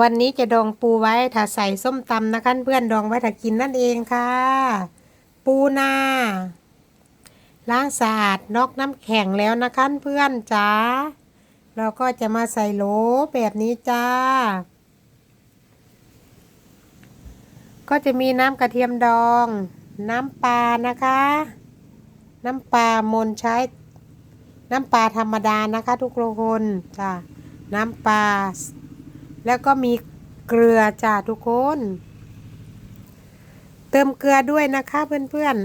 วันนี้จะดองปูไว้ถ้าใส่ส้มตำนะคะเพื่อนดองไว้ถ้ากินนั่นเองค่ะ ปูนาล้างสะอาดนอกน้ำแข็งแล้วนะคะเพื่อนจ๋าเราก็จะมาใส่โหลแบบนี้จ้า ก็จะมีน้ำกระเทียมดอง น้ำปลานะคะ น้ำปลามนใช้ น้ำปลาธรรมดานะคะ ทุกคนจ้า น้ำปลาแล้วก็มีเกลือจ้าทุกคน เติมเกลือด้วยนะคะเพื่อน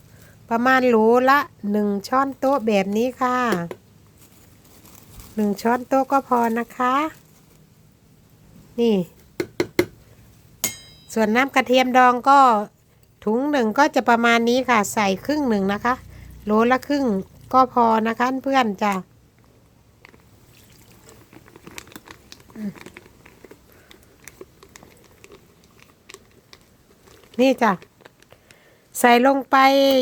ๆ ประมาณหลละหนึ่งช้อนโต๊ะแบบนี้ค่ะหนึ่งช้อนโต๊ะก็พอนะคะ นี่ ส่วนน้ำกระเทียมดองก็ถุงหนึ่งก็จะประมาณนี้ค่ะ ใส่ครึ่งหนึ่งนะคะโลละครึ่งก็พอนะคะเพื่อนจ้ะ นี่จ้ะ ใส่ลงไป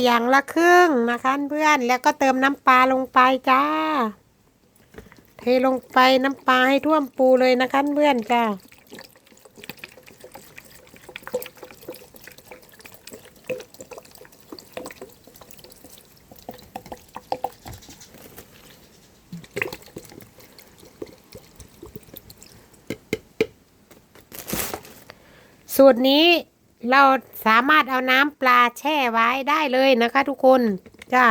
อย่างละครึ่งนะคะเพื่อน แล้วก็เติมน้ำปลาลงไปจ้า เทลงไปน้ำปลาให้ท่วมปูเลยนะคะเพื่อนจ้า สูตรนี้เราสามารถเอาน้ำปลาแช่ไว้ได้เลยนะคะ ทุกคนจ้า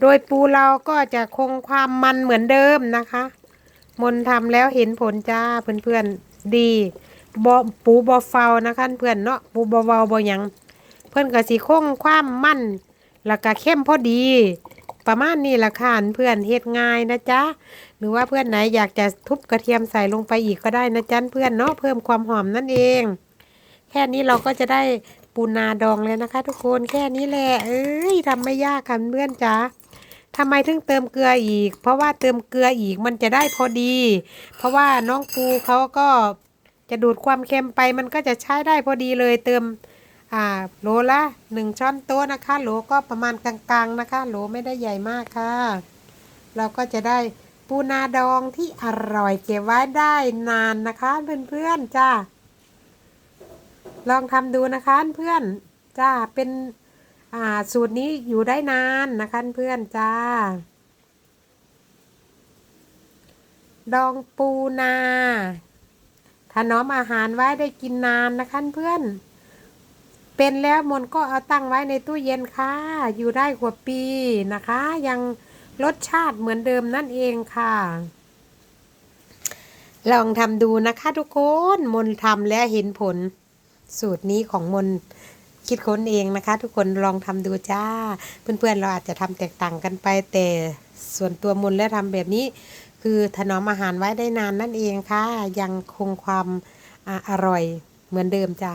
โดยปูเราก็จะคงความมันเหมือนเดิมนะคะ มนทำแล้วเห็นผลจ้าเพื่อนๆดีบอปูบอเฟานะคะเพื่อนเนาะปูบอเวาบอยัง เพื่อนก็สิคงความมันแล้วก็เข้มพอดี ประมาณนี้ละค่ะเพื่อนเฮ็ดง่ายนะจ๊ะหรือว่าเพื่อนไหนอยากจะทุบกระเทียมใส่ลงไปอีกก็ได้นะจ๊ะเพื่อนเนาะเพิ่มความหอมนั่นเอง แค่นี้เราก็จะได้ปูนาดองแล้วนะคะ ทุกคนแค่นี้แหละเอ้ยทำไม่ยากค่ะเพื่อนจ๋าทำไมถึงเติมเกลืออีก เพราะว่าเติมเกลืออีกมันจะได้พอดี เพราะว่าน้องปูเขาก็จะดูดความเค็มไปมันก็จะใช้ได้พอดีเลยเติมอ่าโหลละหนึ่งช้อนโต๊ะนะคะโหลก็ประมาณกลางๆนะคะโหลไม่ได้ใหญ่มากค่ะ เราก็จะได้ปูนาดองที่อร่อยเก็บไว้ได้นานนะคะเพื่อนๆจ้า ลองทำดูนะคะเพื่อนจ้าเป็นอ่าสูตรนี้อยู่ได้นานนะคะเพื่อนจ้า ดองปูนาถนอมอาหารไว้ได้กินนานนะคะเพื่อน เป็นแล้วมนก็เอาตั้งไว้ในตู้เย็นค่ะ อยู่ได้กว่าปีนะคะ ยังรสชาติเหมือนเดิมนั่นเองค่ะ ลองทำดูนะคะทุกคน มนทำแล้วเห็นผล สูตรนี้ของมนคิดค้นเองนะคะ ทุกคนลองทำดูจ้า เพื่อนๆเราอาจจะทำแตกต่างกันไป แต่ส่วนตัวมนและทำแบบนี้ คือถนอมอาหารไว้ได้นานนั่นเองค่ะ ยังคงความออร่อยเหมือนเดิมจ้า